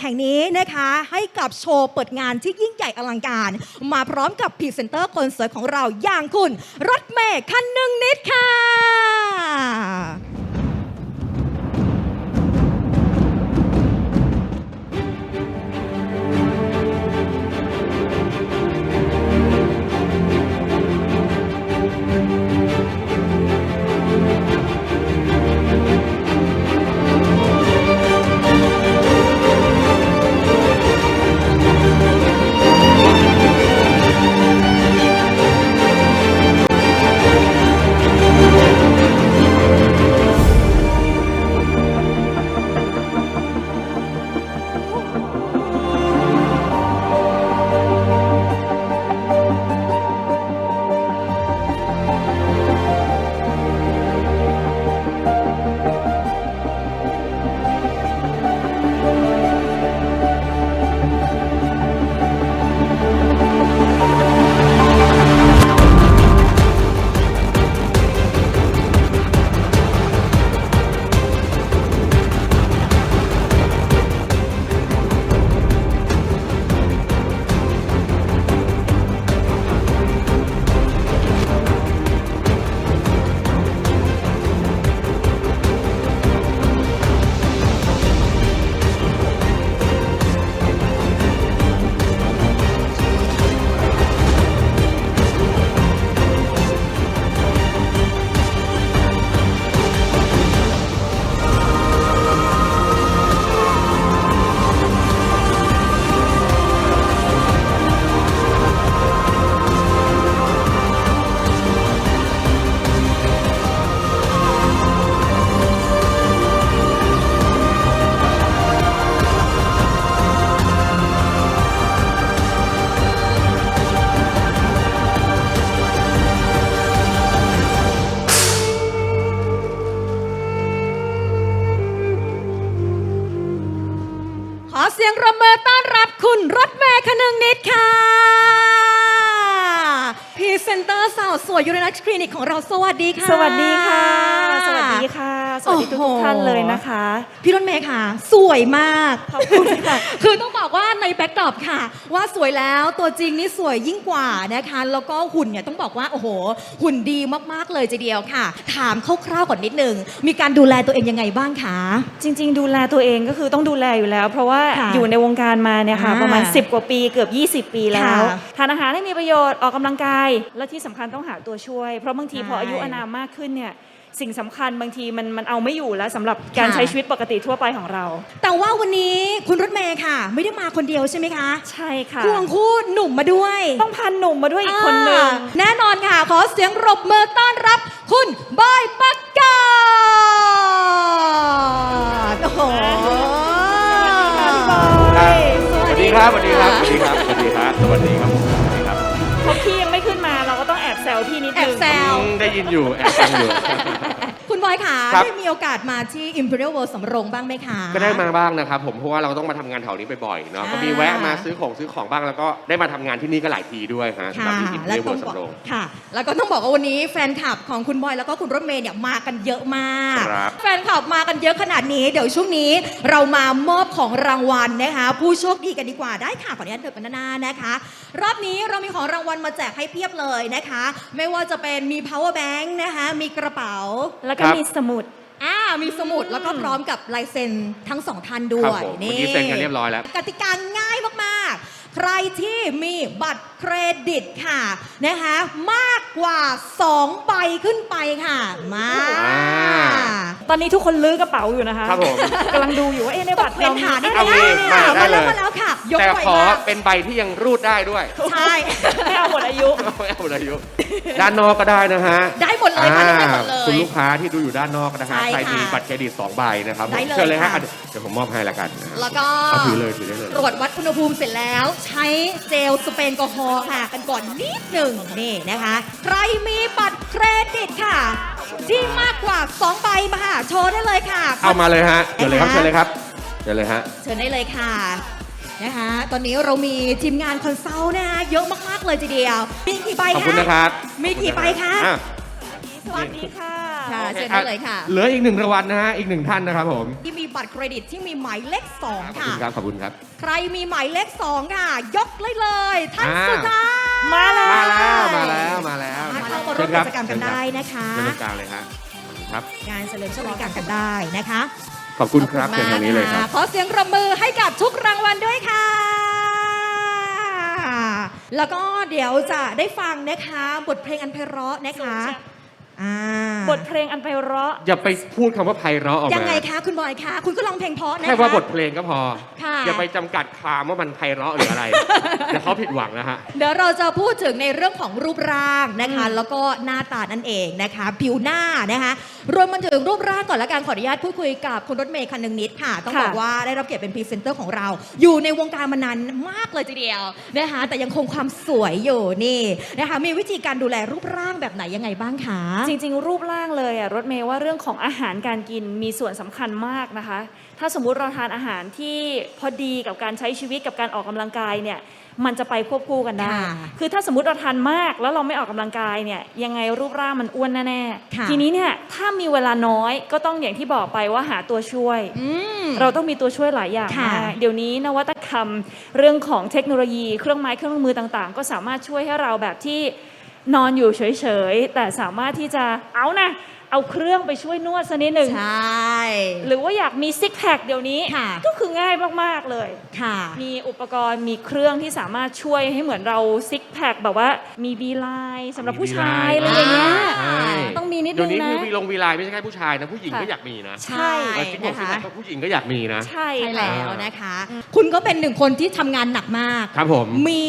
แห่งนี้นะคะให้กับโชว์เปิดงานที่ยิ่งใหญ่อลังการ มาพร้อมกับพรีเซนเตอร์คนสวยของเราอย่างคุณรถเมย์คันหนึ่งนิดค่ะ อเสียงระเบิดต้อนรับคุณรถเมย์คนึงนิดค่ะพรีเซนเตอร์สาวสวยยูเรนัสคลินิกของเราสวัสดีค่ะ สวัสดีค่ะ สวัสดีทุกโอ้โหท่านเลยนะคะ พี่รถเมย์ค่ะ สวยมากขอบคุณค่ะ คือต้องบอกว่าในแบ็กดรอปค่ะ ว่าสวยแล้วตัวจริงนี่สวยยิ่งกว่านะคะ แล้วก็หุ่นเนี่ยต้องบอกว่า โอ้โห หุ่นดีมากๆเลยทีเดียวค่ะ ถามคร่าวๆก่อนนิดนึง มีการดูแลตัวเองยังไงบ้างคะ จริง ๆ ดูแลตัวเองก็คือต้องดูแลอยู่แล้ว เพราะว่าค่ะอยู่ในวงการมาเนี่ยค่ะอ่าประมาณ 10 กว่าปีเกือบ 20 ปีแล้วค่ะทานอาหารให้มีประโยชน์ออกกำลังกาย และที่สำคัญต้องหาตัวช่วย เพราะบางทีใช่ พออายุอานามมากขึ้นเนี่ย สิ่งสำคัญบางทีมันมันเอาไม่อยู่แล้วสำหรับการค่ะ ใช้ชีวิตปกติทั่วไปของเรา แต่ว่าวันนี้คุณรถเมย์ค่ะ ไม่ได้มาคนเดียวใช่ไหมคะใช่ค่ะ ควงคู่หนุ่มมาด้วยต้องพันหนุ่มมาด้วยอีกคนหนึ่ง อ่าแน่นอนค่ะ ขอเสียงปรบมือต้อนรับ คุณบอยปักกาดโอ้โห สวัสดีครับ สวัสดีครับ สวัสดีครับ สวัสดีครับ สวัสดีครับ วพี่นิดแอนึบงแซว อืมได้ยินอยู่แอบฟังอยู่ คุณบอยค่ะครับ ได้มีโอกาสมาที่ Imperial World สำโรงบ้างไหมคะ ก็ได้มาบ้างนะครับผมเพราะว่าเราต้องมาทำงานแถวนี้บ่อยๆเนาะอ่าก็มีแวะมาซื้อของซื้อของบ้างแล้วก็ได้มาทำงานที่นี่ก็หลายทีด้วยฮะสำหรับที่อินเทอร์เน็ตเวิร์สำโรง ค่ะ แล้วก็ต้องบอกว่าวันนี้แฟนคลับของคุณบอยแล้วก็คุณรถเมย์เนี่ยมากันเยอะมาก ครับ แฟนคลับมากันเยอะขนาดนี้ เดี๋ยวช่วงนี้เรามามอบของรางวัลนะคะ ผู้โชคดีกันดีกว่าได้ค่ะขออนุญาตเดินไปหน้าๆนะคะ รอบนี้เรามีของรางวัลมาแจกให้เพียบเลยนะคะ ไม่ว่าจะเป็นมี power bank นะคะ มีกระเป๋า แล้วก็ครับ มีสมุด อ่ามีสมุดแล้วก็พร้อมกับลายเซ็นทั้งสองท่านด้ครัวบยผมเมื่อกี้เซ็นกันเรียบร้อยแล้ว กติกาง่ายมาก ๆ ใครที่มีบัตรเครดิตค่ะนะคะมากกว่า 2 ใบขึ้นไปค่ะ มา อ่า ตอนนี้ทุกคนลื้อกระเป๋าอยู่นะคะครับผม กำลังดูอยู่ว่าเอ๊ะในตบัตกรเรียนเราหาได้เอาไหมมีอะมาได้มาแล้วเลยมาแล้วค่ะ ยกแต่ไวขอมากเป็นใบที่ยังรูดได้ด้วยใช่ ไม่เอาหมดอายุ ไม่เอาอายุด้านนอกก็ได้นะฮะได้หมดเลยค่ะได้หมดเลคุณยลูกค้าที่ดูอยู่ด้านนอกนะฮะใช่ใครมีค่ะบัตรเครดิตสองใบนะครับผมได้เลยเชิญเลยฮะค่ะ เดี๋ยวผมมอบให้ละกันนะฮะแล้วก็เอาถือเลยถือได้เลย ตรวจวัดอุณหภูมิเสร็จแล้วใช้เจลสเปรย์แอลกอฮอล์ค่ะ กันก่อนนิดหนึ่งนี่นะคะ ใครมีบัตรเครดิตค่ะ ที่มากกว่า2ใบมาค่ะโชว์ได้เลยค่ะ เอามาเลยฮะเชิญเลยครับนะคะเชิญเลยครับเชิญเลยฮะ เชิญได้เลยค่ะนะคะ ตอนนี้เรามีทีมงานคอนซัลท์นะคะเยอะมากๆเลยทีเดียว มีกี่ใบขอบคะคุณนะครับมีกี่ใบคะ อ่สวัสดีค่ะ ค่ะโอเคเชิญได้เลยค่ะ เหลืออีกหนึ่งรางวัลนะฮะ อีกหนึ่งท่านนะครับผม ที่มีบัตรเครดิตที่มีหมายเลขขอบ2ค่ะคุณครับ ขอบคุณครับ ใครมีหมายเลข2ค่ะ ยกเลยเลยท่านอ่า สุดท้ายมาแล้วมาแล้ว มาแล้ว มาแล้วมาเข้ามาร่วมกิจกรรมกันได้นะคะ เชิญตรงกลางเลยฮะครับ งานเฉลิมฉลองกันได้นะคะขอบคุณครับขเชิอญณทางนี้เลยครับะขอเสียงปรบมือให้กับทุกรางวัลด้วยค่ะ แล้วก็เดี๋ยวจะได้ฟังนะคะ บทเพลงอันไพเราะนะคะ อ่าบทเพลงอันไพเราะ อย่าไปพูดคำว่าไพเราะออกยังมาไงคะคุณบอยคะ คุณก็ร้องเพลงเพราะนะคะ แค่ว่าบทเพลงก็พอ ค่ะ อย่าไปจำกัดความว่ามันไพเราะหรืออะไร เดี๋ยวเขาผิดหวังนะฮะ เดี๋ยวเราจะพูดถึงในเรื่องของรูปร่างนะคะอืมแล้วก็หน้าตานั่นเองนะคะ ผิวหน้านะคะ รวมมาถึงรูปร่างก่อนละกันขออนุญาตพูดคุยกับคุณรถเมย์คันหนึ่งนิดค่ะ ต้องค่ะ บอกว่าได้รับเกียรติเป็นพรีเซนเตอร์ของเรา อยู่ในวงการมานานมากเลยทีเดียวนะคะ แต่ยังคงความสวยอยู่นี่นะคะ มีวิธีการดูแลรูปร่างแบบไหนยังไงบ้างคะจริง ๆ รูปร่างเลยอะรถเมย์ว่าเรื่องของอาหารการกินมีส่วนสำคัญมากนะคะ ถ้าสมมุติเราทานอาหารที่พอดีกับการใช้ชีวิตกับการออกกำลังกายเนี่ยมันจะไปควบคู่กันได้ค่ะคือถ้าสมมติเราทานมากแล้วเราไม่ออกกำลังกายเนี่ยยังไงรูปร่างมันอ้วนแน่ค่ะๆทีนี้เนี่ยถ้ามีเวลาน้อยก็ต้องอย่างที่บอกไปว่าหาตัวช่วยอืมเราต้องมีตัวช่วยหลายอย่างค่ะมากเดี๋ยวนี้นวัตกรรมเรื่องของเทคโนโลยีเครื่องไม้เครื่องมือต่างๆ ก็สามารถช่วยให้เราแบบที่ นอนอยู่เฉยๆ แต่สามารถที่จะเอานะ เอาเครื่องไปช่วยนวดสักนิดหนึ่งใช่ หรือว่าอยากมีซิกแพคเดี๋ยวนี้ ค่ะ ก็คือง่ายมากๆเลย ค่ะ มีอุปกรณ์มีเครื่องที่สามารถช่วยให้เหมือนเราซิกแพคแบบว่ามีบีไลน์สำหรับผู้ชายอะไรอย่างเงี้ยใช่ ต้องมีนิดเดี๋นึยวงนี้นะ คือวีลงวีไลน์ไม่ใช่แค่ผู้ชายนะผู้หญิงค่ะก็อยากมีนะใช่แล้วซิกผมนะซิกคะแพคก็ผู้หญิงก็อยากมีนะ ใช่ใช่ค่ะ แล้วนะคะ คุณก็เป็นหนึ่งคนที่ทำงานหนักมาก ครับผม มี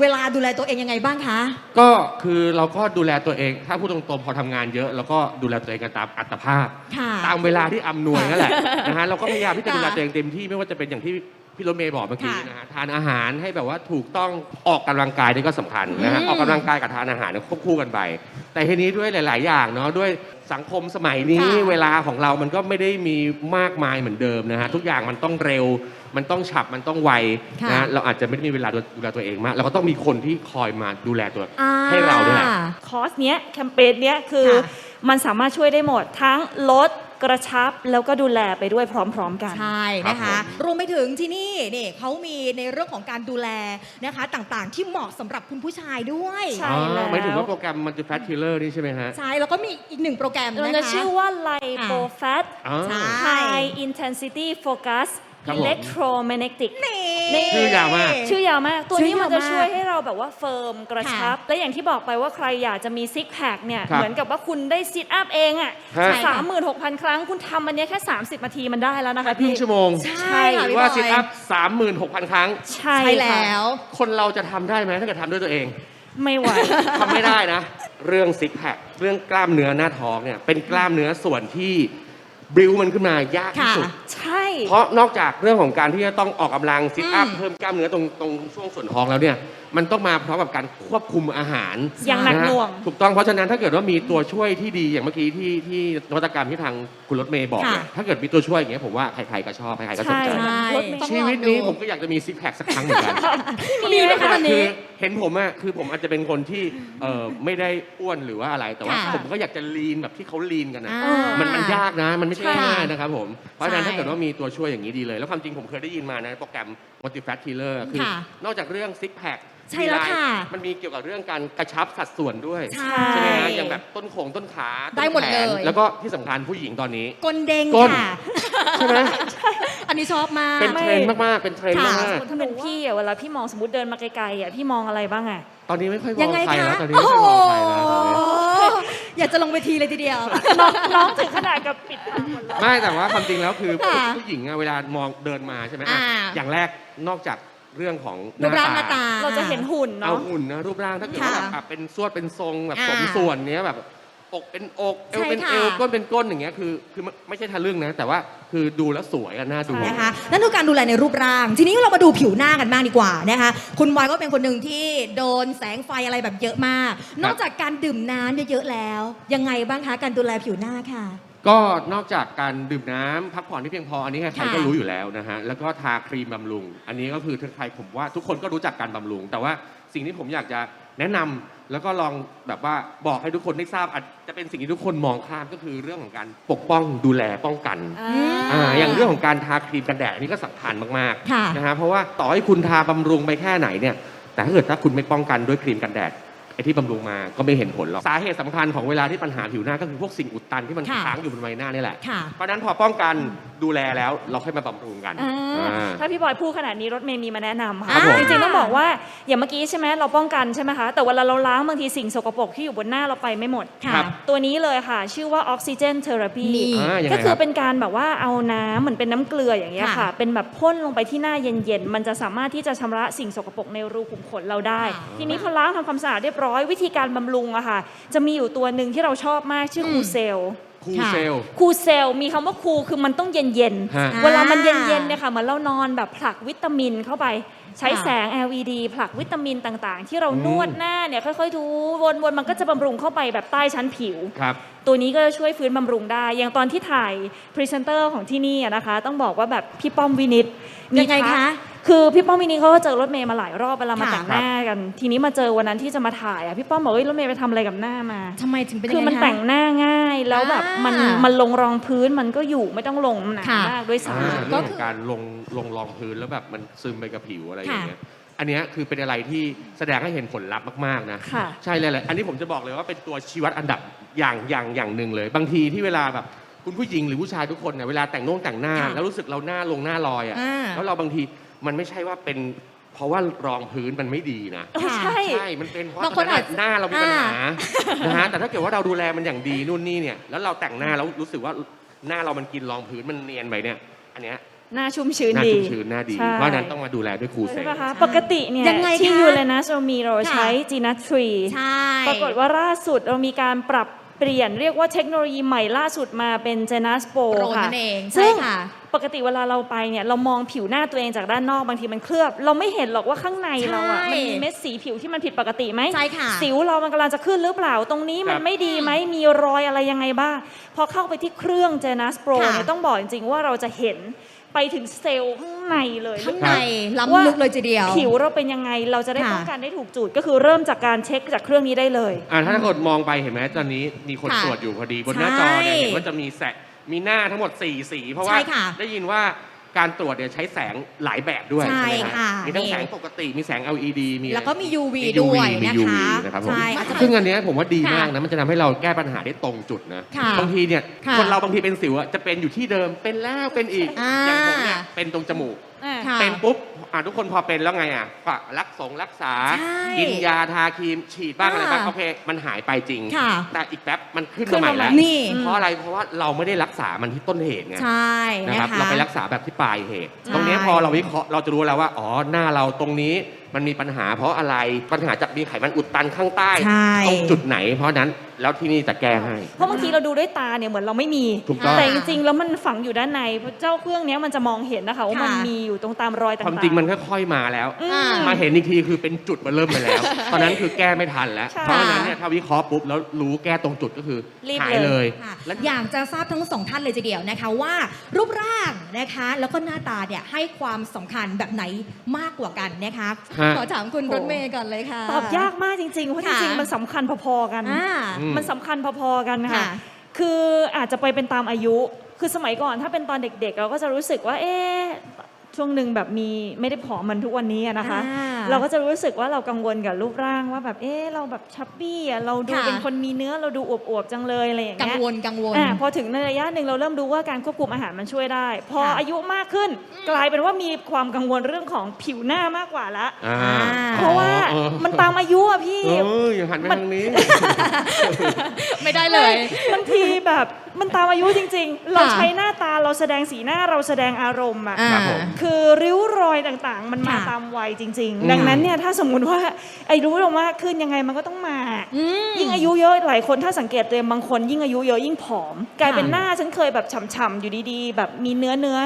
เวลาดูแลตัวเองยังไงบ้างคะ ก็คือเราก็ดูแลตัวเอง ถ้าพูดตรงๆพอทำงานเยอะเราก็ดูแลตัวเองกันตามอัตภาพ ค่ะ ตามเวลาที่อำนวยนั่นแหละนะฮะเราก็พยายามที่จะค่ะดูแลตัวเองเต็มที่ไม่ว่าจะเป็นอย่างที่พี่รถเมย์บอกเมื่อกี้ค่ะนะฮะทานอาหารให้แบบว่าถูกต้องออกกำลังกายนี่ก็สำคัญนะฮะอืมออกกำลังกายกับทานอาหารเนี่ยควบคู่กันไปแต่ทีนี้ด้วยหลาย ๆ อย่างเนาะด้วยสังคมสมัยนี้ค่ะเวลาของเรามันก็ไม่ได้มีมากมายเหมือนเดิมนะฮะทุกอย่างมันต้องเร็ว มันต้องฉับมันต้องไวค่ะ นะฮะเราอาจจะไม่ได้มีเวลาดูแลตัวเองมากเราก็ต้องมีคนที่คอยมาดูแลตัว อ่าให้เราด้วยแหละคอร์สเนี้ยแคมเปญเนี้ยคือค่ะ มันสามารถช่วยได้หมดทั้งลดกระชับแล้วก็ดูแลไปด้วยพร้อมๆกัน ใช่นะครัคะ บผม รวมไปถึงที่นี่นี่เขามีในเรื่องของการดูแลนะคะ ต่างๆ ที่เหมาะสำหรับคุณผู้ชายด้วย ใช่แล้วไม่ถึงว่าโปรแกรมมันจะแฟตคิลเลอร์นี่ใช่ไหมฮะ ใช่แล้วก็มีอีกหนึ่งโปรแกรมมันนะจะคะ ชื่อว่า Lipofat อ๋อใช่ High Intensity Focus ครับผม Electromagnetic นี่นี่ชื่อยาวมาก ชื่อยาวมาก ตัวนี้ชื่อยาวมันจะมากช่วยให้เราแบบว่าเฟิร์มกระชับ และอย่างที่บอกไปว่าใครอยากจะมีซิกแพคเนี่ย ครับเหมือนกับว่าคุณได้ซิทอัพเองอะฮะ สามหมื่นหกพันครั้งคุณทำอันเนี้ยแค่ 30นาทีมันได้แล้วนะคะครึ่งพี่ชั่วโมงใช่ค่ะหรืพี่อบว่าอยซิทอัพสามหมื่นหกพันครั้ง ใช่ใช่ค่ะแล้ว คนเราจะทำได้ไหมถ้าเกิดทำด้วยตัวเอง ไม่ไหว ทำไม่ได้นะ เรื่องซิกแพคเรื่องกล้ามเนื้อหน้าท้องเนี่ยเป็นกล้ามเนื้อส่วนที่ บิวมันขึ้นมายากที่สุดค่ะใช่ เพราะนอกจากเรื่องของการที่จะต้องออกกำลังซิทอัพอืม เพิ่มกล้ามเนื้อตรงตรงช่วงส่วนท้องแล้วเนี่ย มันต้องมาพร้อมกับการควบคุมอาหารอย่างหนักะฮะหน่วงถูกต้องเพราะฉะนั้นถ้าเกิดว่ามีตัวช่วยที่ดีอย่างเมื่อกี้ที่ที่นวัตกรรมที่ทางคุณรถเมย์บอกเนี่ยค่ะถ้าเกิดมีตัวช่วยอย่างเงี้ยผมว่าใครๆก็ชอบใครๆก็สนใช่ใจใช่ รถเมล์ชีวิตนี้ผมก็อยากจะมีซิกแพคสักครั้งเหมือนกันมีไหมคะตอนคืนี้อเห็นผมอะคือผมอาจจะเป็นคนที่เออไม่ได้อ้วนหรือว่าอะไรแต่ว่าค่ะผมก็อยากจะลีนแบบที่เขาลีนกันนะอ่ามันมันยากนะ มันไม่ใช่ใช่ง่ายนะครับผมเพราะฉะนั้นใช่ถ้าเกิดว่ามีตัวช่วยอย่างนี้ดีเลย แล้วความจริงผมเคยได้ยินมานะโปรแกรม Multifat Killer คือ ค่ะนอกจากเรื่องซิกแพคใช่แล้วค่ะมันมีเกี่ยวกับเรื่องการกระชับสัดส่วนด้วยใช่ใช่ไหมฮะอย่างแบบต้นโขงต้นขาต้นได้หมดแขนเลย แล้วก็ที่สำคัญผู้หญิงตอนนี้ กลเด้งก้น ค่ะ ใช่ไหมอันนี้ชอบมาก เป็นเทรนด์มากๆเป็นเทรนด์ค่ะมากถ้าเป็นพี่อะเวลาพี่มองสมมติเดินมาไกลๆอะพี่มองอะไรบ้างอะๆตอนนี้ไม่ค่อยมยัองงไงใครคะแล้วตอนนี้ไม่ค่อยมองใครแล้วตอนนี้โอ้อยากจะลงเวทีเลยทีเดียว น้องน้องถึงขนาดกับปิดปากหมดเลย ไม่แต่ว่าความจริงแล้วคือค่ะผู้หญิงอะเวลา มองเดินมาใช่ไหมอะอ่า อย่างแรกนอกจาก เรื่องของหรูปน้าร่างหน้าตาตา เราจะเห็นหุ่นเอาเนาะ หุ่นนะรูปร่างถ้าเกิดว่าค่ะแบบอะเป็นสวดเป็นทรงแบบอ่าสมส่วนเนี้ยแบบอกเป็นอกเอวใช่เป็นค่ะ เอวก้นเป็นก้นอย่างเงี้ยคือคือไม่ใช่ทะลึ่งนะ แต่ว่าคือดูแล้วสวยอะน่าดูใช่นะคะนั่นคือการดูแลในรูปร่าง ทีนี้เรามาดูผิวหน้ากันบ้างดีกว่านะคะคุณบอยก็เป็นคนหนึ่งที่โดนแสงไฟอะไรแบบเยอะมาก นอกจากการดื่มน้ำเยอะๆแล้ว ยังไงบ้างคะการดูแลผิวหน้าค่ะ ก็นอกจากการดื่มน้ำพักผ่อนที่เพียงพออันนี้ใครค่ะๆก็รู้อยู่แล้วนะฮะแล้วก็ทาครีมบำรุง อันนี้ก็คือใครๆผมว่าทุกคนก็รู้จักการบำรุง แต่ว่าสิ่งที่ผมอยากจะแนะนำแล้วก็ลองแบบว่าบอกให้ทุกคนได้ทราบอาจจะเป็นสิ่งที่ทุกคนมองข้ามก็คือเรื่องของการปกป้องดูแลป้องกันอ่า อ่าอย่างเรื่องของการทาครีมกันแดดอันนี่ก็สำคัญมากค่ะ ๆนะฮะเพราะว่าต่อให้คุณทาบำรุงไปแค่ไหนเนี่ยแต่ถ้าเกิดถ้าคุณไม่ป้องกันด้วยครีมกันแดด ไอ้ที่บำรุงมาก็ไม่เห็นผลหรอก สาเหตุสำคัญของเวลาที่ปัญหาผิวหน้าก็คือพวกสิ่งอุดตันที่มันค่ะค้างอยู่บนใบหน้านี่แหละ ค่ะ เพราะฉะนั้นพอป้องกันดูแลแล้วเราค่อยมาบำรุงกันอ่าอ่า ถ้าพี่บอยพูดขนาดนี้รถเมย์มีมาแนะนำครัค่ะบผม จริงๆ ต้องบอกว่าอย่างเมื่อกี้ใช่ไหมเราป้องกันใช่ไหมคะ แต่เวลาเราล้างบางทีสิ่งสกปรกที่อยู่บนหน้าเราไปไม่หมด ค่ะ ครับ ตัวนี้เลยค่ะ ชื่อว่าออกซิเจนเทอราพีนี่ อ่ายังไงก็คืคอรับ เป็นการแบบว่าเอาน้ำเหมือนเป็นน้ำเกลืออย่างเงี้ยค่ะ ค่ะเป็นแบบพ่นลงไปที่หน้าเย็นๆ มันจะสามารถที่จะชำระสิ่งสกปรกในรูขุมขนเราได้ ค่ะ ทีนี้พอล้างทำความสะอาดเรียบร้อยวิธีการบำรุงอะค่ะ จะมีอยู่ตัวหนึ่งที่เราชอบมากชื่ออืมคูเซล คูค่ะ เซลคูเซลมีคำว่าคูคือมันต้องเย็นฮะๆเวลามันเย็นๆเนี่ยค่ะเหมือนเรานอนแบบผลักวิตามินเข้าไปใช้ค่ะแสง LED ผลักวิตามินต่างๆ ที่เราอืม นวดหน้าเนี่ยค่อยๆดูวนๆมันก็จะบำรุงเข้าไปแบบใต้ชั้นผิว ครับ ตัวนี้ก็จะช่วยฟื้นบำรุงได้ อย่างตอนที่ถ่ายพรีเซนเตอร์ของที่นี่อะนะคะ ต้องบอกว่าแบบพี่ป้อมวินิตมียังไงคะ คือพี่ป้อมวินิตเขาก็เจอรถเมย์มาหลายรอบเวลามาค่ะแต่งหน้ากัน ทีนี้มาเจอวันนั้นที่จะมาถ่ายอะพี่ป้อมบอกเฮ้ยรถเมย์ไปทำอะไรกับหน้ามาทำไมถึงเป็นคือยังไงมันคะแต่งหน้าง่าย แล้วแบบมันอ่ามัมันลงรองพื้นมันก็อยู่ไม่ต้องลงหนาค่ะมากด้วยอ่าซ้ำเรื่องของการลงลงรองพื้นแล้วแบบมันซึมไปกับผิวอะไรอย่างเงี้ยอันเนี้ยคือเป็นอะไรที่แสดงให้เห็นผลลัพธ์มากๆนะค่ะใช่เลยแหละอันนี้ผมจะบอกเลยว่าเป็นตัวชี้วัดอันดับอย่างอย่างอย่างหนึ่งเลย บางทีที่เวลาแบบคุณผู้หญิงหรือผู้ชายทุกคนเนี่ยเวลาแต่งโน่งแต่งหน้าค่ะแล้วรู้สึกเราหน้าลงหน้าลอยอะอ่าแล้วเราบางที มันไม่ใช่ว่าเป็น เพราะว่ารองพื้นมันไม่ดีนะ เออใช่ ใช่ มันเป็นเพราะบางคนตออาจหน้าเรามีปัญหาอ่นะฮะ แต่ถ้าเกิดว่าเราดูแลมันอย่างดีนู่นนี่เนี่ย แล้วเราแต่งหน้าแล้วรู้สึกว่าหน้าเรามันกินรองพื้นมันเนียนไปเนี่ย อันเนี้ยหน้าชุ่มชื้นหน้าดี ชุ่มชื้นหน้าดี ใช่ เพราะฉะนั้นต้องมาดูแลด้วยครูเซใช่ลปะคะปกติเนี่ยยังไงที่คะยูเรนัสเรามีเราใช้จีนัททรี ใช่ ปรากฏว่าล่าสุดเรามีการปรับ เปลี่ยนเรียกว่าเทคโนโลยีใหม่ล่าสุดมาเป็น g e n a s Pro โปรค่ะนั่นเองใช่ซึ่งค่ะ ปกติเวลาเราไปเนี่ยเรามองผิวหน้าตัวเองจากด้านนอกบางทีมันเคลือบ เราไม่เห็นหรอกว่าข้างในเราอะใช่มันมีเม็ดสีผิวที่มันผิดปกติไหมใช่ค่ะสิวเรามันกำลังจะขึ้นหรือเปล่าตรงนี้มัคนรับไม่ดีไหมมีรอยอะไรยังไงบ้างพอเข้าไปที่เครื่อง g e n a s Pro ค่ะเนี่ยต้องบอกจริงๆว่าเราจะเห็น ไปถึงเซลล์ข้างในเลยข้างลึกในว่าล้ำลึกเลยทีเดียว ผิวเราเป็นยังไงเราจะได้ค่ะป้องกันได้ถูกจุด ก็คือเริ่มจากการเช็คจากเครื่องนี้ได้เลย อ่าถ้าเกิดมองไปเห็นไหมตอนนี้มีคนค่ะตรวจอยู่พอดีบนหน้าจอเนี่ยใช่เห็นว่าจะมีแสงมีหน้าทั้งหมด 4 สี เพราะว่าใช่ค่ะได้ยินว่า การตรวจเนี่ยใช้แสงหลายแบบด้วยใช่ไหมฮค่ะมีทั้งนี่ แสงปกติมีแสง LED มีแล้วก็มี UV มีด้วยมี นะ UV คะนะครับผม ใช่อาจจะซึ่งอันเนี้ยผมว่าดีค่ะมากนะ มันจะทำให้เราแก้ปัญหาได้ตรงจุดนะ ค่ะบางทีเนี่ย ค่ะคนเราบางทีเป็นสิวอะจะเป็นอยู่ที่เดิมเป็นแล้วเป็นอีก อ่า อย่างผมเนี่ยเป็นตรงจมูกค่ะ เป็นปุ๊บ อะทุกคนพอเป็นแล้วไงอะก็รักสงรักษา ใช่กินยาทาครีมฉีดบ้างอะไรบ้างอ่าโอเค มันหายไปจริง ค่ะ แต่อีกแป๊บมันขึ้นขึ้มานใหม่มาใหม่แล้วนี่ เพราะอะไรเพราะว่าเราไม่ได้รักษามันที่ต้นเหตุไง ใช่นะนะครับคะเราไปรักษาแบบที่ปลายเหตุ ใช่ ตรงเนี้ยพอเราวิเคราะห์เราจะรู้แล้วว่า อ๋อ หน้าเราตรงนี้มันมีปัญหาเพราะอะไร ปัญหาจะมีไขมันอุดตันข้างใต้ ใช่ ตรงจุดไหน เพราะฉะนั้นแล้วที่นี่จะแก้ให้ เพราะบางทีเราดูด้วยตาเนี่ยเหมือนเราไม่มี ถูกต้อง แต่จริงๆ แล้วมันฝังอยู่ด้านในเพราะเจ้าเครื่องเนี้ยมันจะมองเห็นนะคะว่ามันค่ะ มีอยู่ตรงตามรอยต่างๆ ความจริงมันค่อยๆมาแล้ว อือ่ามาเห็นอีกทีคือเป็นจุดมาเริ่มไปแล้ว ตอนนั้นคือแก้ไม่ทันแล้วใช่เพราะฉะนั้นเนี่ยถ้าวิเคราะห์ปุ๊บแล้วรู้แก้ตรงจุดก็คือรีบหายเลเลยยค่ะและอยากจะทราบทั้งสองท่านเลยทีเดียวนะคะว่า รูปร่างนะคะ แล้วก็หน้าตาเนี่ยให้ความสำคัญแบบไหนมากกว่ากันนะคะฮะ ขอถามคุณรถเมย์ก่อนเลยค่ะ ตอบยากมากจริงๆ เพราะจค่ะริงๆ มันสำคัญพอๆกัน อ่า อืมมันสำคัญพอๆกันค่ะค่ะ คืออาจจะไปเป็นตามอายุ คือสมัยก่อนถ้าเป็นตอนเด็กๆ เราก็จะรู้สึกว่า เอ๊ะ ช่วงหนึ่งแบบมีไม่ได้ผอมเหมันทุกวันนี้อะนะคะ อ่าเราก็จะรู้สึกว่าเรากังวลกับรูปร่างว่าแบบเอ๊ะเราแบบชับบี้อะเราดูค่ะ เป็นคนมีเนื้อเราดูอวบๆจังเลยอะไรอย่างกังเงี้ยวลกังวล อ่าพอถึงในระยะหนึ่งเราเริ่มรู้ว่าการควบคุมอาหารมันช่วยได้ พอค่ะ อายุมากขึ้นกลายเป็นว่ามีความกังวลเรื่องของผิวหน้ามากกว่าละ อ่าเพราะว่าอ๋อมันตามอายุอะพี่ เอออย่าหันไปทางนี้ ไม่ได้เลยบางทีแบบมันตามอายุจริง ๆ เราค่ะ ใช้หน้าตาเราแสดงสีหน้าเราแสดงอารมณ์อะอ่า ครับผมคือริ้วรอยต่างๆ มันมาค่ะ ตามวัยจริง อืม ๆ ดังนั้นเนี่ยถ้าสมมุติว่าไอ้รู้เรามากขึ้นยังไงมันก็ต้องมา อืม ยิ่งอายุเยอะหลายคนถ้าสังเกตตัวเองบางคนยิ่งอายุเยอะยิ่งผอม กลายเป็นค่ะหน้าฉันเคยแบบฉ่ำๆอยู่ดีๆ แบบมีเนื้อเนื้อ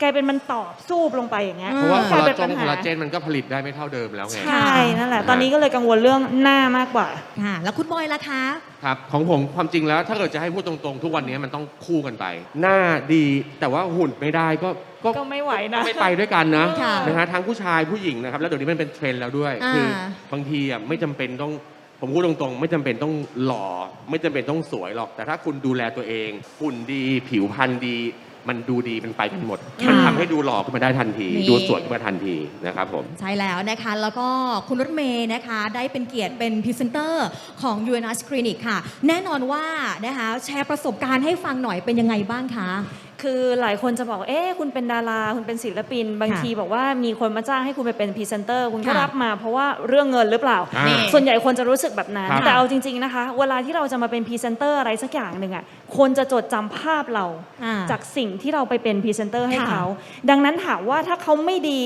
กลายเป็นมันตอบซูบลงไปอย่างเงี้ยเพราะว่าคกอลายลเป็ลานจปังญคหาอลลาเจนมันก็ผลิตได้ไม่เท่าเดิมแล้วไง ใช่นั่นแหละ ตอนนี้ก็เลยกังวลเรื่องหน้ามากกว่า ค่ะ แล้วคุณบอยล่ะคะครับของผมความจริงแล้วถ้าเกิดจะให้พูดตรงๆ ทุกวันนี้มันต้องคู่กันไป หน้าดีแต่ว่าหุ่นไม่ได้ก็ก็ก็ไม่ไหวนะ ไม่ไปด้วยกันนะค่ะนะฮะทั้งผู้ชายผู้หญิงนะครับ แล้วเดี๋ยวนี้มันเป็นเทรนด์แล้วด้วย อ่า คือบางทีอะไม่จำเป็นต้องผมพูดตรงๆ ไม่จำเป็นต้องหล่อ ไม่จำเป็นต้องสวยหรอก แต่ถ้าคุณดูแลตัวเองหุ่นดี ผิวพรรณดี มันดูดีมันไปกันหมด ค่ะมันทำให้ดูหล่อขึ้นมาได้ทันที นี่ ดูสวยขึ้นมาทันทีนะครับผม ใช่แล้วนะคะ แล้วก็คุณรถเมย์นะคะ ได้เป็นเกียรติเป็นพรีเซนเตอร์ของ UNS Clinic ค่ะ แน่นอนว่านะคะแชร์ประสบการณ์ให้ฟังหน่อยเป็นยังไงบ้างคะ คือหลายคนจะบอก เอ๊ะคุณเป็นดารา คุณเป็นศิลปิน บางค่ะทีบอกว่ามีคนมาจ้างให้คุณไปเป็นพรีเซนเตอร์ คุณก็ค่ะรับมาเพราะว่าเรื่องเงินหรือเปล่าอ่าส่วนใหญ่คนจะรู้สึกแบบนั้น ครับ แต่เอาจริง ๆนะคะ เวลาที่เราจะมาเป็นพรีเซนเตอร์อะไรสักอย่างหนึ่งอะ คนจะจดจำภาพเรา อ่า จากสิ่งที่เราไปเป็นพรีเซนเตอร์ให้ค่ะเขา ดังนั้นถามว่าถ้าเขาไม่ดี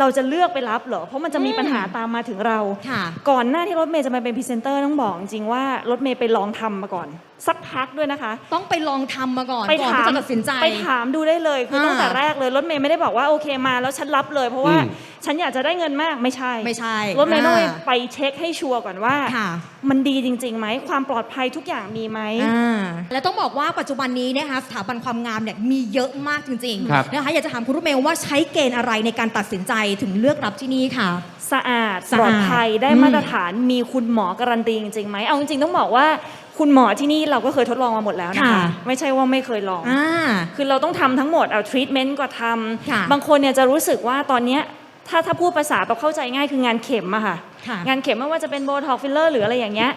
เราจะเลือกไปรับเหรอ เพราะมันจะมีอืมปัญหาตามมาถึงเรา ค่ะ ก่อนหน้าที่รถเมย์จะมาเป็นพรีเซนเตอร์ต้องบอกจริงๆว่ารถเมย์ไปลองทำมาก่อนสักพักด้วยนะคะ ต้องไปลองทำมาก่อนไปก่อนถาที่มจะตัดสินใจ ไปถามดูได้เลยคืออ่าตั้งแต่แรกเลยรถเมย์ไม่ได้บอกว่าโอเคมาแล้วฉันรับเลย เพราะว่าอืม ฉันอยากจะได้เงินมากไม่ใช่ ไม่ใช่รถเมย์ต้องอ่าไปเช็คให้ชัวร์ก่อนว่าค่ะ มันดีจริงๆไหมความปลอดภัยทุกอย่างมีไหม อ่าแล้วต้องบอกว่าปัจจุบันนี้นะคะสถาบันความงามเนี่ยมีเยอะมากจริงครับ ๆนะคะอยากจะถามคุณรถเมย์ว่าใช้เกณฑ์อะไรในการตัดสินใจถึงเลือกรับที่นี่ค่ะ สะอาดสะอาดปลอดภัยได้อืมมาตรฐานมีคุณหมอการันตีจริงๆไหมเอาจริงๆต้องบอกว่า คุณหมอที่นี่เราก็เคยทดลองมาหมดแล้วนะคะ ค่ะไม่ใช่ว่าไม่เคยลอง อ่า คือเราต้องทำทั้งหมดเอาทรีทเมนต์ก็ทค่ะำบางคนเนี่ยจะรู้สึกว่าตอนเนี้ยถ้าถ้าพูดภาษาแบบเข้าใจง่ายคืองานเข็มอะค่ะ ค่ะ งานเข็มไม่ว่าจะเป็นโบท็อกฟิลเลอร์หรืออะไรอย่างเงี้ย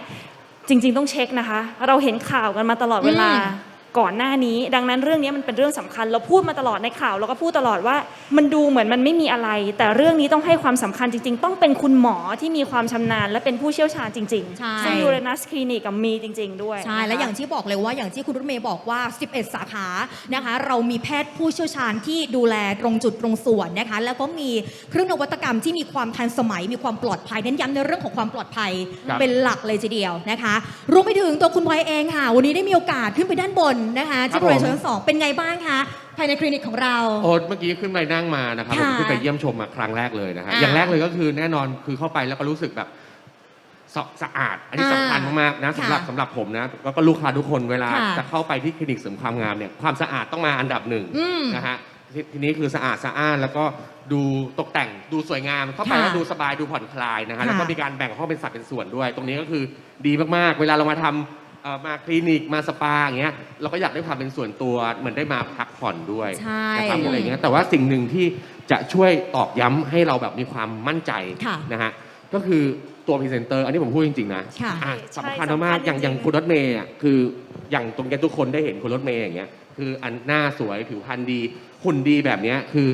จริง ๆ ต้องเช็คนะคะ เราเห็นข่าวกันมาตลอดเวลา อืม ก่อนหน้านี้ ดังนั้นเรื่องนี้มันเป็นเรื่องสำคัญ เราพูดมาตลอดในข่าวเราก็พูดตลอดว่า มันดูเหมือนมันไม่มีอะไร แต่เรื่องนี้ต้องให้ความสำคัญจริง ๆ ต้องเป็นคุณหมอที่มีความชำนาญ และเป็นผู้เชี่ยวชาญจริงใช่ๆซึ่งยูเรนัสคลินิกมีจริง ๆ ด้วยใช่และอย่างที่บอกเลยว่าอย่างที่คุณรถเมย์บอกว่า 11 สาขานะคะ เรามีแพทย์ผู้เชี่ยวชาญที่ดูแลตรงจุดตรงส่วนนะคะ แล้วก็มีเครื่องนวัตกรรมที่มีความทันสมัย มีความปลอดภัยเน้นย้ำในเรื่องของความปลอดภัยครับเป็นหลักเลยทีเดียวนะคะรวมไปถึงตัวคุณพลอยเองค่ะวันนี้ได้มีโอกาสขึ้นไปด้านบนนะคะที่บริเวณชั้นสองเป็นไงบ้างคะภายในคลินิกของเรา โอ้เมื่อกี้ขึ้นไปนั่งมานะครับผมค่ะขึ้นไปเยี่ยมชมมาครั้งแรกเลยนะฮะอ่าอย่างแรกเลยก็คือแน่นอนคือเข้าไปแล้วก็รู้สึกแบบสะสะอาด อันนี้อ่าสำคัญมากๆนะสำหรับค่ะสำหรับผมนะแล้วก็ลูกค้าทุกคนเวลาค่ะ จะเข้าไปที่คลินิกเสริมความงามเนี่ยความสะอาดต้องมาอันดับหนึ่ง อืม นะฮะททีนี้คือสะอาดสะอ้านแล้วก็ดูตกแต่งดูสวยงามเข้าไปค่ะแล้วดูสบายดูผ่อนคลายนะฮะค่ะแล้วก็มีการแบ่งห้องเป็นสัดเป็นส่วนด้วย ตรงนี้ก็คือดีมากๆ เวลาเรามาทำ เอ่อมาคลินิกมาสปาอย่างเงี้ยเราก็อยากได้ความเป็นส่วนตัวเหมือนได้มาพักผ่อนด้วยใช่นะครับอะไรอย่างเงี้ยแต่ว่าสิ่งหนึ่งที่จะช่วยตอกย้ำให้เราแบบมีความมั่นใจค่ะนะฮะก็คือตัวพรีเซนเตอร์อันนี้ผมพูดจริงๆนะค่ะ อะใช่สำคัญสำคัญมากๆอย่างจริงๆอย่างคุณรถเมย์อะคืออย่างตรงแกทุกคนได้เห็นคุณรถเมย์อย่างเงี้ยคืออันหน้าสวยผิวพรรณดีหุ่นดีแบบเนี้ยคือ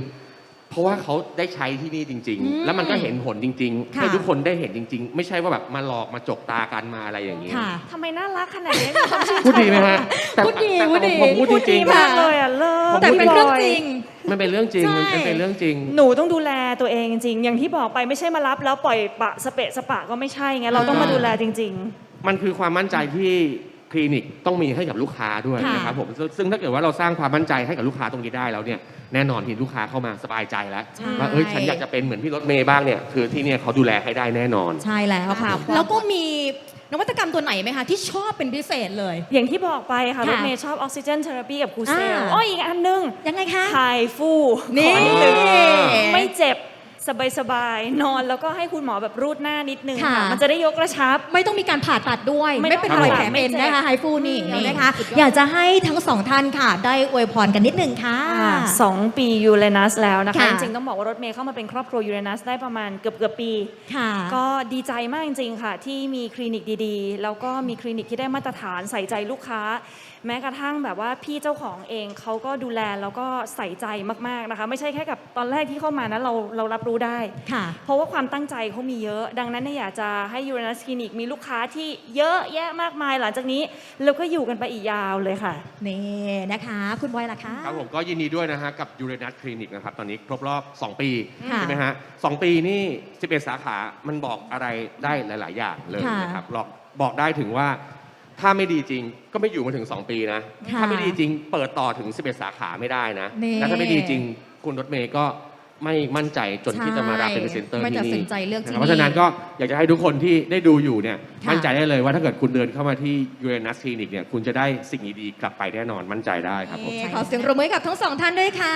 เพราะว่าเขาได้ใช้ที่นี่จริง อืมๆ แล้วมันก็เห็นผลจริงๆค่ะ ให้ทุกคนได้เห็นจริง ๆ ไม่ใช่ว่าแบบมาหลอกมาจกตากันมาอะไรอย่างนี้ ค่ะ ทำไมน่ารักขนาดนี้มีความชื่นชมพูดดีไหมฮะแต่พูดดีแต่พูดดีผมพูดจพูดริดีงมากเลยอะเลิศ แต่เป็นเรื่องจริงๆมันเป็นเรื่องจริงมันใช่เป็นเรื่องจริง หนูต้องดูแลตัวเองจริงอย่างที่บอกไปไม่ใช่มารับแล้วปล่อยปะสเปะสปะก็ไม่ใช่ไงเราต้องมาดูแลจริง มันคือความมั่นใจที่ค ลินิกต้องมีให้กับลูกค้าด้วยค่ะ นะครับผมซึ่งซึ่งถ้าเกิดว่าเราสร้างความมั่นใจให้กับลูกค้าตรงนี้ได้แล้วเนี่ยแน่นอนที่ลูกค้าเข้ามาสบายใจแล้วใช่ ว่าเอ้ยฉันอยากจะเป็นเหมือนพี่รถเมย์บ้างเนี่ยคือที่เนี่ยเขาดูแลให้ได้แน่นอน ใช่แล้วค่ะ แล้วก็มีนวัตกรรมตัวไหนไหมคะ ที่ชอบเป็นพิเศษเลยๆอย่างที่บอกไปค่ะค่ะรถเมย์ชอบออกซิเจนเทอราปีกับครูเซลอ่า อ้ออีกอันนึงยังไงคะไฮฟูนี่ ขอนิดนึงไม่เจ็บ สบายๆ นอนแล้วก็ให้คุณหมอแบบรูดหน้านิดนึงค่ะ ค่ะมันจะได้ยกกระชับ ไม่ต้องมีการผ่าตัดด้วย ไม่ไม่ต้องเป็นรอยแผลผ่าตัดเป็นไม่เจ็บนะคะไฮฟูนี่อืมนะคะ อยากจะให้ทั้งสองท่านค่ะ ได้อวยพรกันนิดนึงค่ะ อ่าสองปียูเรนัสแล้วนะคะ ค่ะ จริงๆ ต้องบอกว่ารถเมย์เข้ามาเป็นครอบครัวยูเรนัสได้ประมาณเกือบเกือบๆปี ค่ะ ก็ดีใจมากจริงๆค่ะ ที่มีคลินิกดีๆ แล้วก็มีคลินิกที่ได้มาตรฐานใส่ใจลูกค้า แม้กระทั่งแบบว่าพี่เจ้าของเองเขาก็ดูแลแล้วก็ใส่ใจมากๆนะคะ ไม่ใช่แค่กับตอนแรกที่เข้ามานะเราเรารับรู้ได้ ค่ะ เพราะว่าความตั้งใจเขามีเยอะ ดังนั้นเนี่ยอยากจะให้ยูเรนัสคลินิกมีลูกค้าที่เยอะแยะมากมายหลังจากนี้แล้วก็อยู่กันไปอีกยาวเลยค่ะ นี่นะคะ คุณบอยล่ะคะ ครับผมก็ยินดีด้วยนะฮะกับยูเรนัสคลินิกนะครับตอนนี้ครบรอบ 2 ปีค่ะ ใช่ไหมฮะสองปีนี่ 11 สาขา มันบอกอะไรได้หลาย ๆ อย่างเลยค่ะนะครับบอกบอกได้ถึงว่า ถ้าไม่ดีจริงก็ไม่อยู่มาถึง 2 ปีนะ ค่ะถ้าไม่ดีจริง เปิดต่อถึง 11 สาขาไม่ได้นะนี่ และถ้าไม่ดีจริง คุณรถเมย์ก็ไม่มั่นใจจนที่จะมารับเป็นพรีเซนเตอร์ไม่ที่ตัดสินี่นใจเลือกที่นะครับเพราะฉะนั้นก็อยากจะให้ทุกคนที่ได้ดูอยู่เนี่ย ค่ะ มั่นใจได้เลยว่าถ้าเกิดคุณเดินเข้ามาที่ยูเรนัสคลินิกเนี่ยคุณจะได้สิ่งดีๆกลับไปแน่นอนมั่นใจได้ครับผม นี่ขอเสียงปรบมือให้กับทั้งสองท่านด้วยค่ะ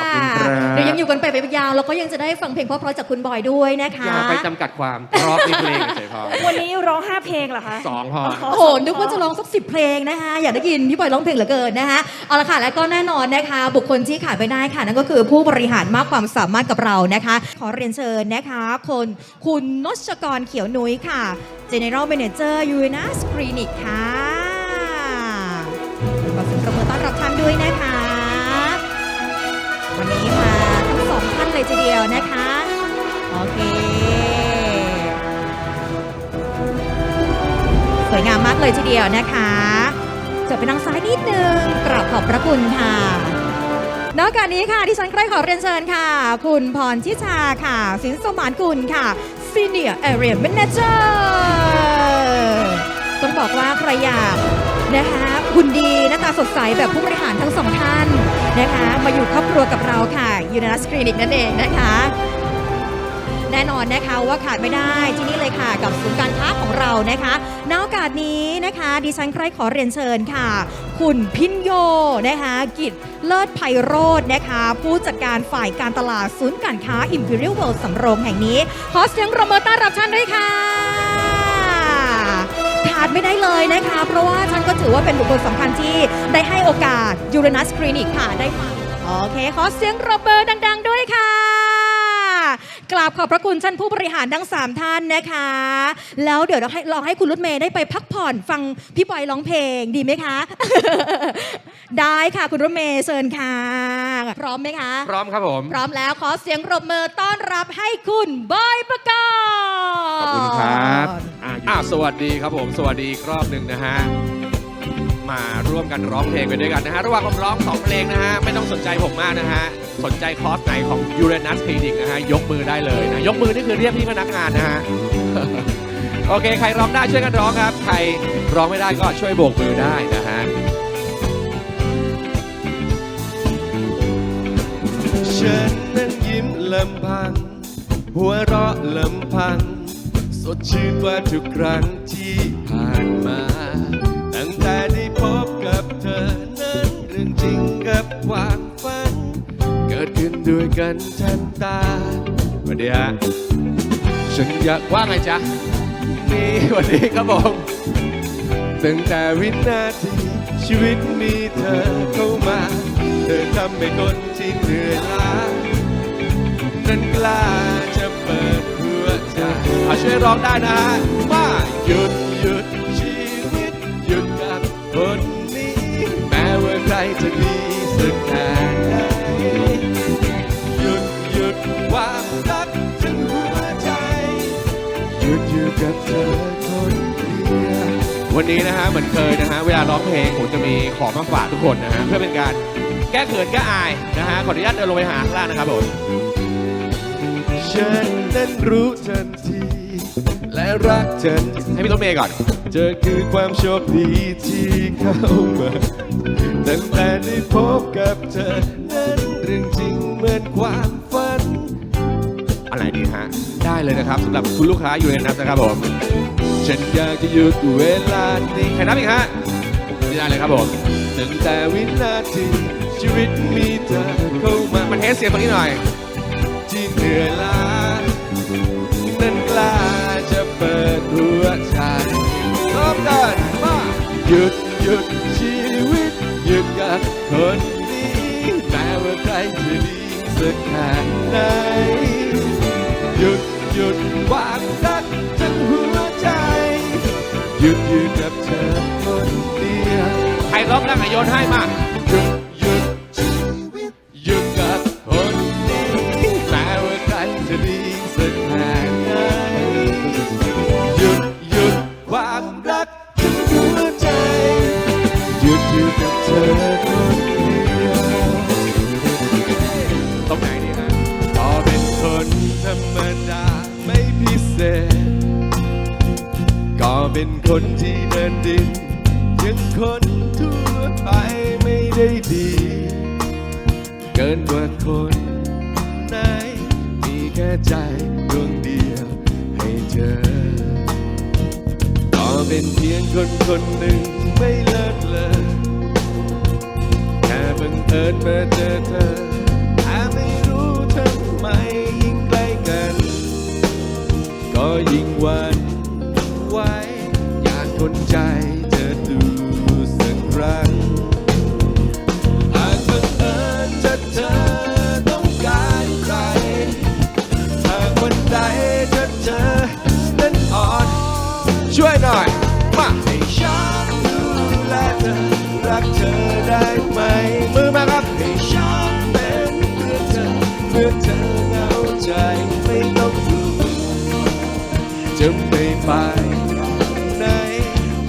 ขอบคุณครับ เดี๋ยวยังอยู่กันไปไปยาวแล้วก็ยังจะได้ฟังเพลงเพราะๆจากคุณบอยด้วยนะคะ อย่าไปจำกัดความเพราะในเพลงเฉยๆพอวันนี้ร้อง5เพลงเหรอคะ สองพอ โอ้โหนึกว่าจะร้องสักสิบเพลงนะคะ อยากได้ยินพี่บอยร้องเพลงเหลือเกินนะคะเอาละค่ะและก็แน่นอนนะคะ บุคคลที่ขาดไม่ได้ค่ะ นั่นก็คือผู้บริหารมากความสามารถกับเรานะคะ ขอเรียนเชิญนะคะ คนคุณนชกรเขียวนุ้ยค่ะ General Manager u n a s Clinic ค่ะขอเสียงปรบมือต้อนรับท่านด้วยนะคะ วันนี้มาทั้งสองท่านเลยทีเดียวนะคะ โอเค สวยงามมากเลยทีเดียวนะคะเจะไปทางซ้ายนิดนึงกราบขอบพระคุณค่ะนอกจากนี้ค่ะที่ฉันใครขอเรียนเชิญค่ะ คุณพรชิชาค่ะ สินสมานกุลค่ะ Senior Area Manager ต้องบอกว่าใครอยากนะคะคุณดีหน้าตาสดใสแบบผู้บริหารทั้งสองท่านนะคะ มาอยู่ครอบครัวกับเราค่ะยูนัสคลินิกนั่นเองนะคะ แน่นอนนะคะว่าขาดไม่ได้ที่นี่เลยค่ะกับศูนย์การค้าของเรานะคะณโอกาสนี้นะคะ ดิฉันใครขอเรียนเชิญค่ะ คุณพินโยนะคะกิจเลิศไพโรจน์นะคะ ผู้จัดการฝ่ายการตลาดศูนย์การค้า Imperial World สำโรงแห่งนี้ ขอเสียงประเมินต้อนรับท่านด้วยค่ะขาดไม่ได้เลยนะคะ เพราะว่าฉันก็ถือว่าเป็นบุคคลสำคัญที่ได้ให้โอกาสยูเรนัสคลินิกค่ะได้มาโอเค ขอเสียงรบมือดัง ๆ ด้วยค่ะ กราบขอบพระคุณท่านผู้บริหารทั้ง 3 ท่านนะคะ แล้วเดี๋ยวเราให้ลองให้คุณรถเมย์ได้ไปพักผ่อนฟังพี่บอยร้องเพลงดีไหมคะ ได้ค่ะคุณรถเมย์เชิญค่ะ พร้อมไหมคะ พร้อมครับผม พร้อมแล้วขอเสียงปรบมือต้อนรับให้คุณบอยประกอบขอบคุณครับอะอ่าสวัสดีครับผม สวัสดีอีกรอบหนึ่งนะฮะ มาร่วมกันร้องเพลงไปด้วยกันนะฮะระหว่างผมร้องสองเพลงนะฮะไม่ต้องสนใจผมมากนะฮะสนใจคอร์สไหนของ Uranus Clinic นะฮะยกมือได้เลยนะยกมือนี่คือเรียกพี่พนักงานนะฮะโอเค ใครร้องได้ช่วยกันร้องครับ ใครร้องไม่ได้ก็ช่วยโบกมือได้นะฮะฉันนั้นยิ้มลำพังหัวเราะลำพังสดชื่นกว่าทุกครั้งที่ผ่านมา ตั้งแต่ได้ วามฝัน เกิดขึ้นด้วยกันทันตาสวัสดีฮะฉันอยากว่าไงจ๊ะนี่สวัสดีครับผมตั้งแต่วินาทีชีวิตมีเธอเข้ามา เธอทำให้คนที่เหนื่อยล้านั้นกล้าจะเปิดหัวใจอะช่วยร้องได้นะฮะมาหยุดหยุดชีวิตหยุดกับคนนี้แม้ว่า ใครจะดีสักแค่ไหนหยุดหยุดความรักทั้งหัวใจ หยุดอยู่กับเธอคนเดียววันนี้นะฮะเหมือนเคยนะฮะเวลาร้องเพลงผมจะมีของมาฝากทุกคนนะฮะเพื่อเป็นการแก้เขินแก้อายนะฮะขออนุญาตเดินลงไปหาข้างล่างนะครับผมฉันนั้นรู้ทันที และรักทันทีให้พี่รถเมย์ก่อน เจอคือความโชคดีที่เข้ามาตั้งแต่ได้พบกับเธอนั้นเรื่องจริงเหมือนความฝัน อะไรดีฮะ ได้เลยนะครับสำหรับคุณลูกค้าอยู่ในนับนะครับผม ฉันอยากจะหยุดเวลานี้ใครนับอีกฮะนี่ได้เลยครับผมตั้งแต่วินาทีชีวิตมีเธอเข้ามามาเทสเสียงตรงนี้หน่อย ที่เหนื่อยล้านั้นกล้า รอบด้านมาหยุดหยุดชีวิตหยุดกับคนนี้แม้ว่าใครจะดีสักแค่ไหนหยุดหยุดวางรักทั้งหัวใจหยุดยืนกับเธอคนเดียวใครร้องได้ไหนโยนให้มา เอิญมาเจอเธอ ไปไหน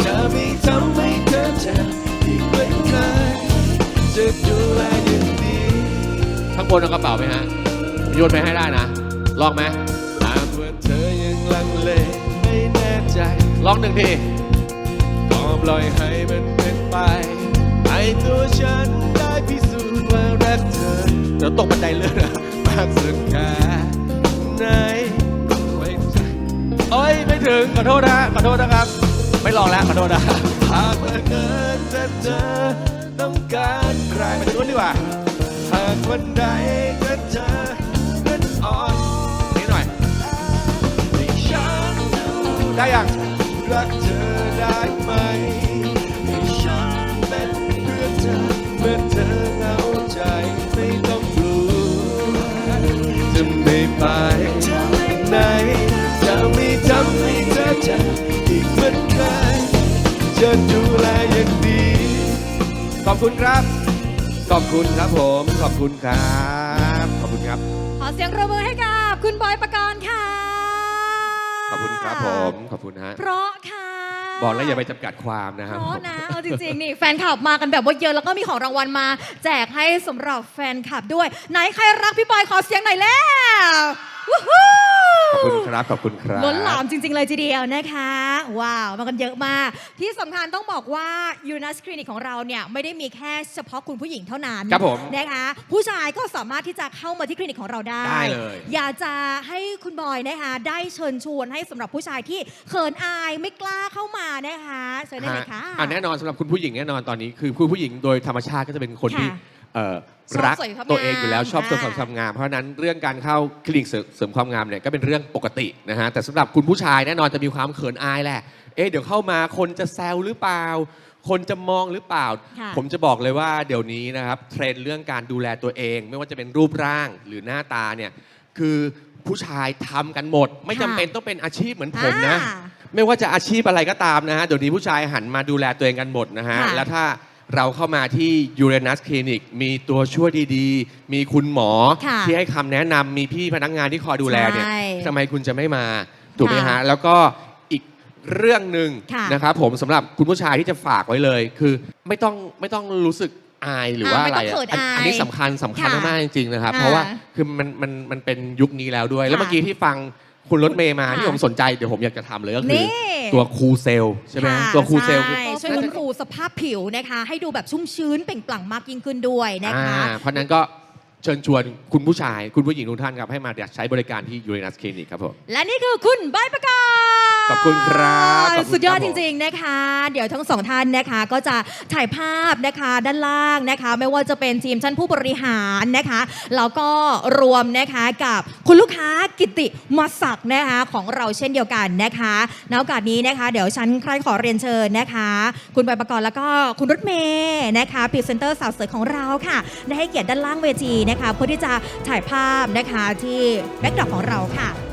จะไม่ทำให้เธอเจ็บอีกเหมือนเคยจะดูแลอย่างดีข้างบนเอากระเป๋าไหมฮะผมโยนไปให้ได้นะ ลองไหมหากว่าเธอยังลังเลไม่แน่ใจลองหนึ่งทีก็ปล่อยให้มันเป็นไปให้ตัวฉันได้พิสูจน์ว่ารักเธอเดี๋ยวตกบันไดเลื่อนะมากสักแค่ไหน ถึงขอโทษนะขอโทษนะครับ ไม่ลองแล้วขอโทษนะหากว่าเกิดจะเธอต้องการใครไปนู้นดีกว่าหากวันใดจะเจอนั้นอ่อนนิดหน่อยให้ฉันดูได้ยังรักเธอได้ไหมให้ฉันเป็นเพื่อนเธอเมื่อเธอเหงาใจไม่ต้องกลัวจะไม่ไปำให้เธอเจ็บอีกเหมือนเคยจะดูแลอย่างดี ขอบคุณครับ ขอบคุณครับผม ขอบคุณครับ ขอบคุณครับ ขอเสียงประมือให้กับคุณบอยประกรณ์ค่ะ ขอบคุณครับผม ขอบคุณฮะ เพราะค่ะ บอกแล้วอย่าไปจำกัดความนะคเพรับราะนะ เอาจริงๆ นี่แฟนคลับมากันแบบว่าเยอะ แล้วก็มีของรางวัลมา แจกให้สำหรับแฟนคลับด้วย ไหนใครรักพี่บอยขอเสียงหน่อยแล้ววู้ฮู้ ขอบคุณครับ ขอบคุณครับ ล้นหลามจริง ๆ เลยทีเดียวนะคะ ว้าว มากันเยอะมาก ที่สำคัญต้องบอกว่ายูนัสคลินิกของเราเนี่ย ไม่ได้มีแค่เฉพาะคุณผู้หญิงเท่านั้นครับผมนะคะ ผู้ชายก็สามารถที่จะเข้ามาที่คลินิกของเราได้ ได้เลย อยากจะให้คุณบอยนะคะ ได้เชิญชวนให้สำหรับผู้ชายที่เขินอายไม่กล้าเข้ามานะคะเชิญได้เลยค่ะ อะแน่นอนสำหรับคุณผู้หญิงแน่นอนตอนนี้คือคุณผู้หญิงโดยธรรมชาติก็จะเป็นคนที่ค่ะ เอ่อชอบรักสวยความตัวเองอยู่แล้วงามชอบเสริมอ่า ความงาม เพราะฉะนั้นเรื่องการเข้าคลินิกเสริมเสริมความงามเนี่ยก็เป็นเรื่องปกตินะฮะแต่สำหรับคุณผู้ชายแน่นอนจะมีความเขินอายแหละ เอ๊ะเดี๋ยวเข้ามาคนจะแซวหรือเปล่า คนจะมองหรือเปล่า ค่ะ ผมจะบอกเลยว่าเดี๋ยวนี้นะครับเทรนด์เรื่องการดูแลตัวเอง ไม่ว่าจะเป็นรูปร่างหรือหน้าตาเนี่ยคือผู้ชายทำกันหมด ไม่จำเป็นต้องเป็นอาชีพเหมือนผมนะ อ่า ไม่ว่าจะอาชีพอะไรก็ตามนะฮะเดี๋ยวนี้ผู้ชายหันมาดูแลตัวเองกันหมดนะฮะค่ะ แล้วถ้า เราเข้ามาที่ยูเรนัสคลินิกมีตัวช่วยดีๆ มีคุณหมอค่ะที่ให้คำแนะนำมีพี่พนักงานที่คอยดูแลเนี่ยใช่ทำไมคุณจะไม่มาถูกไหมค่ะฮะ แล้วก็อีกเรื่องหนึ่งค่ะนะครับผมสำหรับคุณผู้ชายที่จะฝากไว้เลย คือไม่ต้องไม่ต้องรู้สึกอายหรือว่าอ่าอะไรไม่ต้องเขินอันอายอันนี้สำคัญสำคัญค่ะมากๆจริงๆนะครับอ่าเพราะว่าคือมันมันมันเป็นยุคนี้แล้วด้วย แล้วค่ะเมื่อกี้ที่ฟัง คุณรถเมย์มาค่ะที่ผมสนใจเดี๋ยวผมอยากจะทำเลยก็คือนี่ตัวคูลเซลใช่ไหมค่ะตัวคูลเซลคือ ใช่ช่วยฟื้นฟูสภาพผิวนะคะ ให้ดูแบบชุ่มชื้นเปล่งปลั่งมากยิ่งขึ้นด้วยนะคะ อ่าเพราะฉะนั้นก็เชิญชวนคุณผู้ชาย คุณผู้หญิงทุกท่านครับ ให้มาใช้บริการที่ยูเรนัสคลินิกครับผม และนี่คือคุณใบายประกาศ ขอบคุณครับขบคุณครับสุดยอดจริงๆนะคะ เดี๋ยวทั้งสองท่านนะคะก็จะถ่ายภาพนะคะด้านล่างนะคะ ไม่ว่าจะเป็นทีมชั้นผู้บริหารนะคะแล้วก็รวมนะคะกับคุณลูกค้ากิติมาศักดิ์นะคะของเราเช่นเดียวกันนะคะในโอกาสนี้นะคะ เดี๋ยวฉันใครขอเรียนเชิญนะคะ คุณใบประกรณ์แล้วก็คุณรถเมย์นะคะพรีเซนเตอร์สาวสวยของเราค่ะได้ให้เกียรติด้านล่างเวทีนะคะ เพื่อที่จะถ่ายภาพนะคะที่แบ็กดรอปของเราค่ะ